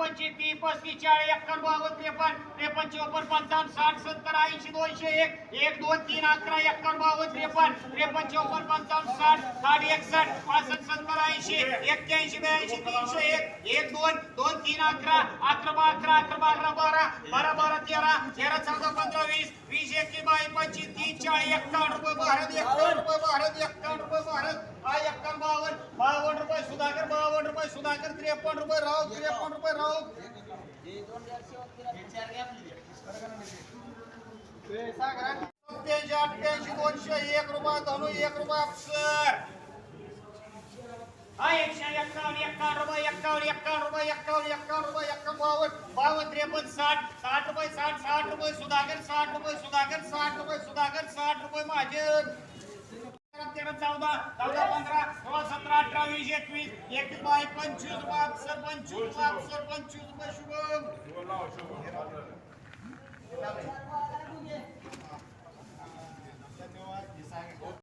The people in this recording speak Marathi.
पंचवीस तीस पस्तीस चाळीस एक्कावन्न बावन्न त्रेपन्न त्रेपन्न चौपन्न पंचावन्न साठ सत्तर ऐंशी दोनशे एक एक दोन तीन अकरा एक्कावन्न बावन्न त्रेपन्न त्रेपन्न चौपन्न पंचावन्न साठ साठ एकसष्ट पासष्ट सत्तर ऐंशी एक्क्याऐंशी ब्याऐंशी तीनशे एक एक दोन दोन तीन अकरा अकरा अकरा अकरा अकरा बारा बारा बारा तेरा तेरा चौदा पंधरा वीस वीस एकवीस बावीस पंचवीस तीस चाळीस एक्कावन्न रुपये भारत एक्कावन्न रुपये भारत एक्कावन्न रुपये भारत हा एक्कावन्न बावन्न बावन्न रुपये सुधाकर बावन्न रुपये सुधाकर त्रेपन्न रुपये राव त्रेपन्न रुपये राहू सत्याऐंशी अठ्ठ्याऐंशी दोनशे एक रुपया धनू एक रुपया अक्षर. हा एकशे एक्कावन्न एक्कावन्न रुपये एक्कावन्न एक्कावन्न रुपये एक्कावन्न एक्कावन्न रुपये एक्कावन्न बावन्न बावन्न त्रेपन्न साठ साठ रुपये साठ साठ रुपये सुधाकर साठ रुपये सुधाकर साठ रुपये सुधाकर साठ रुपये माझे तेरा चौदा चौदा पंधरा सोळा सतरा अठरा वीस एकवीस एकवीस बाय पंचवीस रुपये पंचवीस रुपये अक्षर पंचवीस रुपये शुभम